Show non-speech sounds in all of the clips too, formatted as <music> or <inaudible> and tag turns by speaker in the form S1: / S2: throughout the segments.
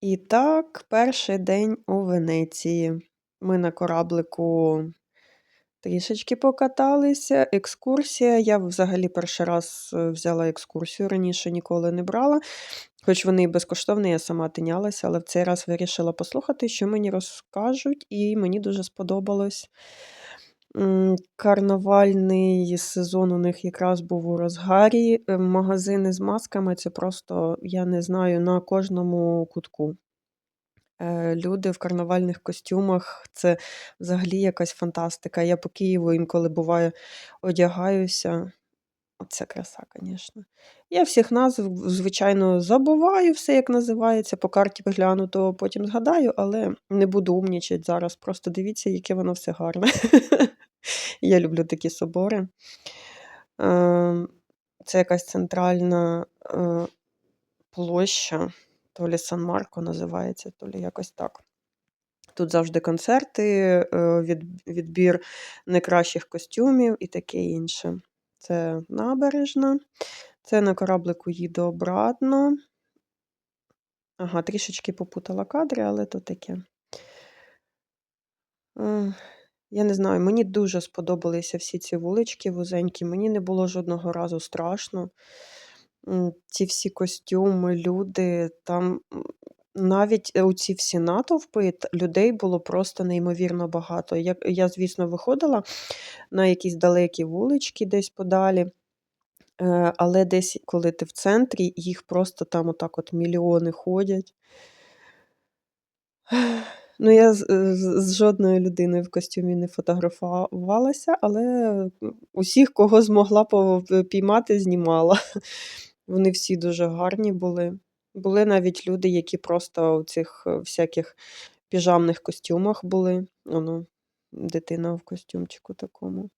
S1: І так, перший день у Венеції. Ми на кораблику трішечки покаталися. Екскурсія. Я взагалі перший раз е, взяла екскурсію, раніше ніколи не брала. Хоч вони і безкоштовні, я сама тинялася, але в цей раз вирішила послухати, що мені розкажуть, і мені дуже сподобалось. Карнавальний сезон у них якраз був у розгарі. Е, Магазини з масками це просто, я не знаю, на кожному кутку. Е, Люди в карнавальних костюмах це взагалі якась фантастика. Я по Києву інколи буваю, одягаюся. Оце краса, звісно. Я всіх назв, звичайно, забуваю все, як називається. По карті гляну, то потім згадаю, але не буду умнічати зараз. Просто дивіться, яке воно все гарне. <laughs> Я люблю такі собори. Ем, Це якась центральна е, площа, то лі Сан-Марко називається, то лі якось так. Тут завжди концерти, е, відбір найкращих костюмів і таке інше. Це набережна. Це на кораблику їду обратно. Ага, трішечки попутала кадри, але то таке. Я не знаю, мені дуже сподобалися всі ці вулички вузенькі. Мені не було жодного разу страшно. Ці всі костюми, люди, там навіть у ці всі натовпи людей було просто неймовірно багато. Я, я, звісно, виходила на якісь далекі вулички десь подалі. Е, Але десь, коли ти в центрі, їх просто там отак от мільйони ходять. <sighs> Ну, я з, з, з жодною людиною в костюмі не фотографувалася, але усіх, кого змогла піймати, знімала. <laughs> Вони всі дуже гарні були. Були навіть люди, які просто у цих е, всяких піжамних костюмах були. Воно, дитина в костюмчику такому.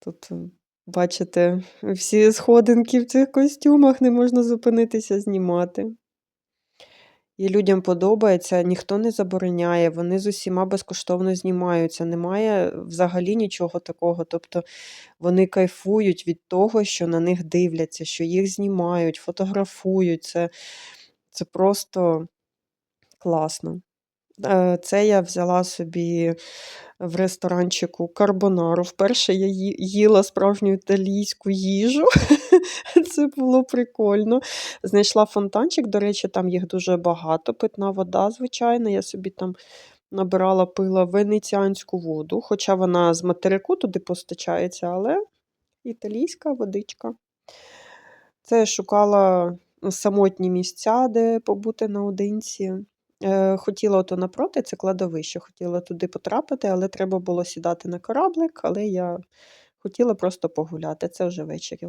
S1: Тут, бачите, всі сходинки в цих костюмах, не можна зупинитися знімати. І людям подобається, ніхто не забороняє, вони з усіма безкоштовно знімаються. Немає взагалі нічого такого. Тобто вони кайфують від того, що на них дивляться, що їх знімають, фотографують. Це, це просто класно. Е, Це я взяла собі в ресторанчику карбонару. Вперше я їла справжню італійську їжу. <laughs> Це було прикольно. Знайшла фонтанчик, до речі, там їх дуже багато. Питна вода, звичайно. Я собі там набирала, пила венеціанську воду, хоча вона з материку туди постачається, але італійська водичка. Це я шукала самотні місця, де побути наодинці. Е, Хотіла ото напроти, це кладовище, хотіла туди потрапити, але треба було сідати на кораблик, але я хотіла просто погуляти. Це вже ввечері